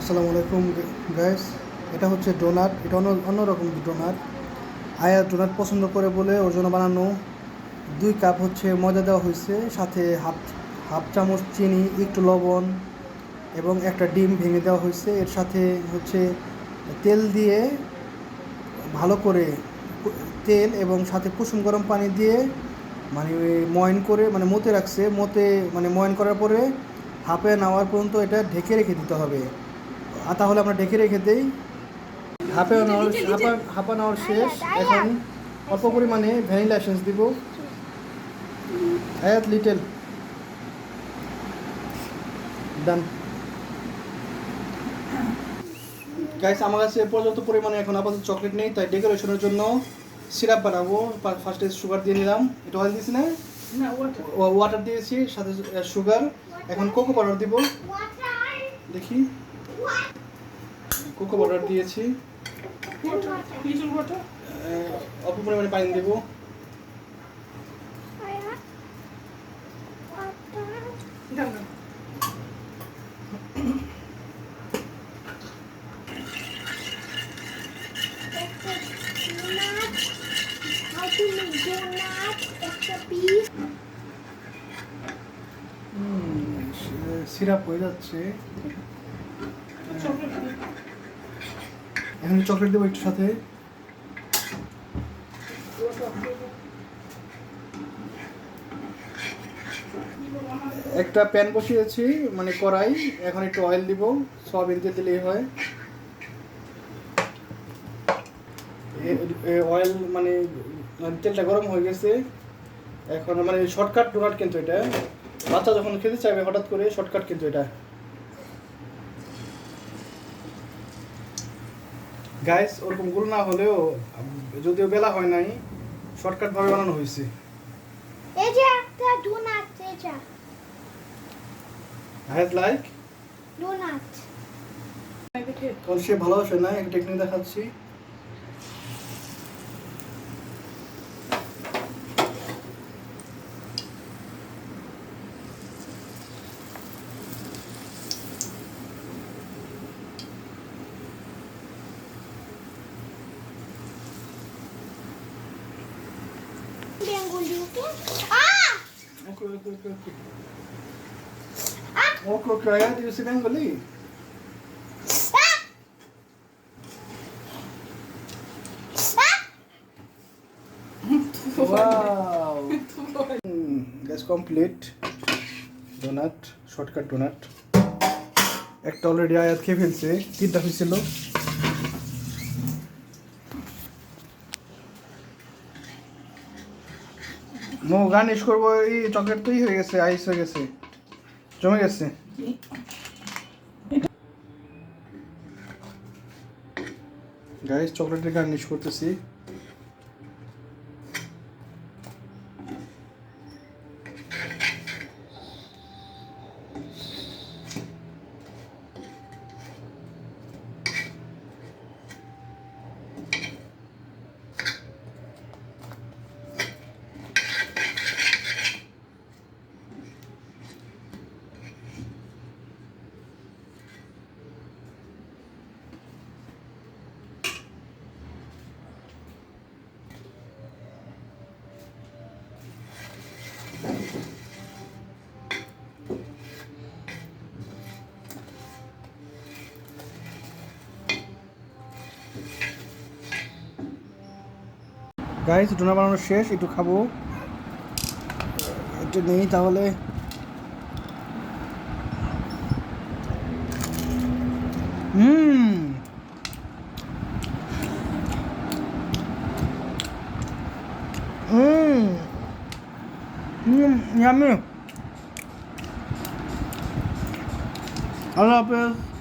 আসসালামু আলাইকুম গাইস এটা হচ্ছে ডোনাট এটা অন্য অন্যরকম ডোনাট আয়া ডোনাট পছন্দ করে বলে ওর জন্য বানানো দুই কাপ হচ্ছে ময়দা দেওয়া হয়েছে, সাথে হাফ হাফ চামচ চিনি, একটু লবণ এবং একটা ডিম ভেঙে দেওয়া হয়েছে। এর সাথে হচ্ছে তেল দিয়ে ভালো করে তেল এবং সাথে কুসুম গরম পানি দিয়ে মানে ময়ন করে মানে মতে রাখছে। মতে মানে ময়ন করার পরে হাফে নাওয়ার পর্যন্ত এটা ঢেকে রেখে দিতে হবে। আর তাহলে আমরা ঢেকে রেখে দেই। হাফে নাওয়ার হাফা হাফা নাওয়ার শেষ। এখন অল্প পরিমাণে ভ্যানিলা এসেন্স দিব। আয়াত লিটেল ডান গাইস আমার কাছে পর্যাপ্ত পরিমাণে এখন আপাতত চকলেট নেই তাই ডেকোরেশনের জন্য সিরাপ বানাবো। ফার্স্টে সুগার দিয়ে নিলাম। এটা অয়েল দিয়েছি না? না ওয়াটার দিয়েছি সাথে সুগার এখন কোকো পাউডার দিব। দেখি। কোকো পাউডার দিয়েছি। অল্প পরিমাণে পানি দেবো. সিরাপ হয়ে যাচ্ছে। এখন চকলেট দেবো একটু সাথে। একটা প্যান বসিয়েছি মানে কড়াই, এখন একটু অয়েল দিব, সয়াবিন তেল দিলেই হয়। অয়েল মানে মানে তেলটা গরম হয়ে গেছে। এখন মানে শর্টকাট ডোনাট কিন্তু এটা। বাচ্চা যখন খেতে চাইবে, হঠাৎ করে শর্টকাট কিন্তু এটা। গাইস ওরকম গোল না হলেও যদিও বেলা হয় নাই শর্টকাট ভাবে বানানো হয়েছে। এই যে একটা donut, এটা হ্যাজ লাইক ডোনাট কারণ সে ভালোবাসে না একটা টেকনিক দেখাচ্ছি। ওকে আহ ওকে okay okay okay okay okay Ayat you see Bengali ah ah wow guys complete shortcut donut একটা অলরেডি আয়াত খেয়ে ফেলছে, তিনটা হয়েছিল। মো গার্নিশ করব, এই চকলেট তৈরি হয়ে গেছে, আইস হয়ে গেছে। জমে গেছে। গাইস চকলেটের গার্নিশ করতেছি। গাইস ডোনা বানানো শেষ একটু খাব। একটু নেই তাহলে। হুম। হুম। আল্লাহ হাফেজ।